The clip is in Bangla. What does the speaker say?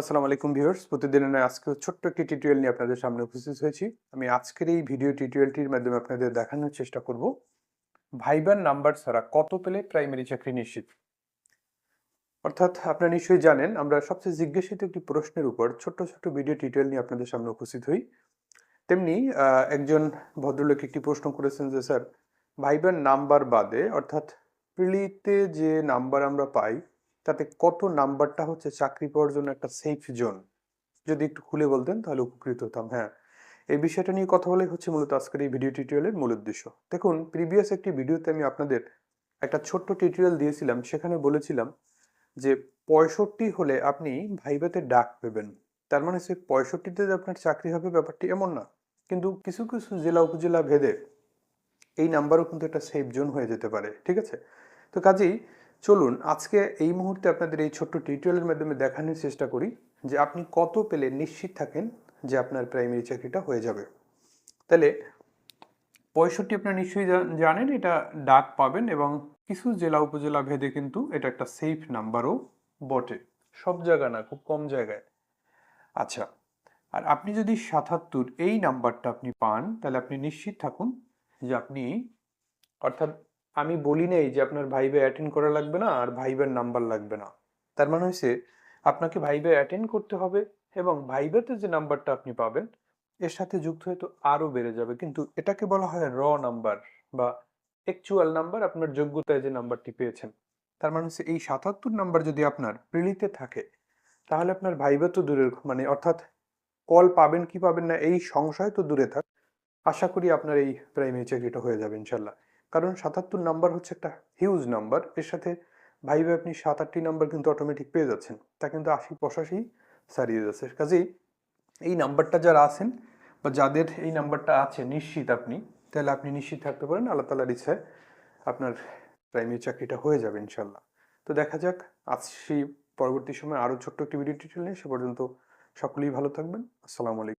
আসসালামু আলাইকুম ভিউয়ার্স। প্রতিদিনের আজকে ছোট্ট একটি টিউটোরিয়াল নিয়ে আপনাদের সামনে উপস্থিত হয়েছি। আমি আজকের এই ভিডিও টিউটোরিয়ালটির মাধ্যমে আপনাদের দেখানোর চেষ্টা করব। ভাইবার নাম্বার ছাড়া কত পেলে প্রাইমারি চাকরি নিশ্চিত? অর্থাৎ আপনারা নিশ্চয়ই জানেন, আমরা সবচেয়ে জিজ্ঞাসিত একটি প্রশ্নের উপর ছোট্ট ছোট্ট ভিডিও টিউটোরিয়াল নিয়ে আপনাদের সামনে উপস্থিত হই। তেমনি একজন ভদ্রলোক একটি প্রশ্ন করেছেন যে, স্যার, ভাইবার নাম্বার বাদে, অর্থাৎ প্রিলিতে যে নাম্বার আমরা পাই তাতে কত নাম্বারটা হচ্ছে চাকরি পাওয়ার জন্য একটা সেফ জোন যদি একটু খুলে বলতেন তাহলে উপকৃত হতাম হ্যাঁ। এই বিষয়টা নিয়ে কথা বলাই হচ্ছে মূলত আজকের এই ভিডিও টিউটোরিয়ালের মূল উদ্দেশ্য। দেখুন প্রিভিয়াস একটি ভিডিওতে আমি আপনাদের একটা ছোট্ট টিউটোরিয়াল দিয়েছিলাম, সেখানে বলেছিলাম যে পঁয়ষট্টি হলে আপনি ভাইভাতে ডাক পেবেন। তার মানে সে পঁয়ষট্টিতে যে আপনার চাকরি হবে ব্যাপারটি এমন না। কিন্তু কিছু কিছু জেলা উপজেলা ভেদে এই নাম্বারও কিন্তু একটা সেফ জোন হয়ে যেতে পারে, ঠিক আছে? তো কাজেই চলুন আজকে এই মুহূর্তে আপনাদের এই ছোট্ট টিউটোরিয়ালের মাধ্যমে দেখানোর চেষ্টা করি যে আপনি কত পেলে নিশ্চিত থাকেন যে আপনার প্রাইমারি চাকরিটা হয়ে যাবে। তাহলে পঁয়ষট্টি আপনারা নিশ্চয়ই জানেন, এটা ডাক পাবেন এবং কিছু জেলা উপজেলা ভেদে কিন্তু এটা একটা সেফ নাম্বারও বটে। সব জায়গা না, খুব কম জায়গায়। আচ্ছা আর আপনি যদি সাতাত্তর এই নাম্বারটা আপনি পান, তাহলে আপনি নিশ্চিত থাকুন যে আপনি অর্থাৎ আমি বলি নেই যে আপনার ভাইবে অ্যাটেন্ড করা লাগবে না আর ভাইবের নাম্বার লাগবে না। তার মানে হচ্ছে আপনাকে ভাইবে অ্যাটেন্ড করতে হবে এবং ভাইবেতে যে নাম্বারটা আপনি পাবেন, এর সাথে যুক্ত হয়তো আরও বেড়ে যাবে। কিন্তু এটাকে বলা হয় র নাম্বার বা অ্যাকচুয়াল নাম্বার আপনার যোগ্যতায় যে নাম্বারটি পেয়েছেন। তার মানে হচ্ছে এই সাতাত্তর নাম্বার যদি আপনার প্রিলিতে থাকে, তাহলে আপনার ভাইবে তো দূরের মানে অর্থাৎ কল পাবেন কি পাবেন না, এই সংশয় তো দূরে থাক। আশা করি আপনার এই প্রাইমারি চাকরিটা হয়ে যাবে, ইনশাল্লাহ। কারণ সাতাত্তর নাম্বার হচ্ছে একটা হিউজ নাম্বার এর সাথে ভাইবে আপনি সাত আটটি নাম্বার কিন্তু অটোমেটিক পেয়ে যাচ্ছেন। তা কিন্তু আশি পঁচাশি সারিয়ে যাচ্ছে। কাজেই এই নাম্বারটা যারা আছেন বা যাদের এই নাম্বারটা আছে নিশ্চিত আপনি, তাহলে আপনি নিশ্চিত থাকতে পারেন। আল্লাহ তালার ইচ্ছায় আপনার প্রাইমারি চাকরিটা হয়ে যাবে ইনশাল্লাহ তো দেখা যাক, আসছি পরবর্তী সময় আরও ছোট্ট একটি ভিডিও টিউটোরিয়াল সে পর্যন্ত সকলেই ভালো থাকবেন। আসসালামু আলাইকুম।